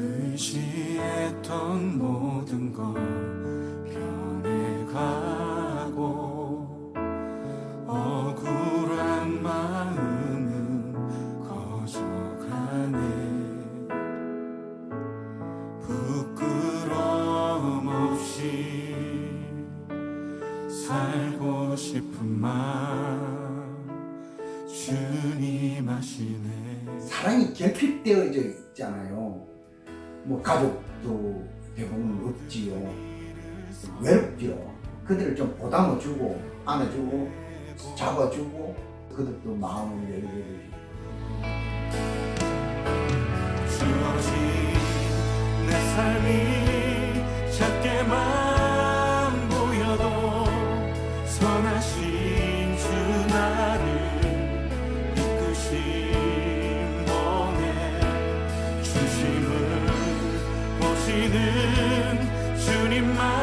의지했던 모든 것 변해가고 억울한 마음은 커져가네 부끄러움 없이 살고 싶은 마음 주님 아시네 사랑이 결핍되어져 있잖아요. 뭐 가족도 대부분 없지요. 외롭지요. 그들을 좀 보담아주고 안아주고 잡아주고 그들도 마음을 주어진 내 삶이 작게만 보여도 선하신 보시는 주님만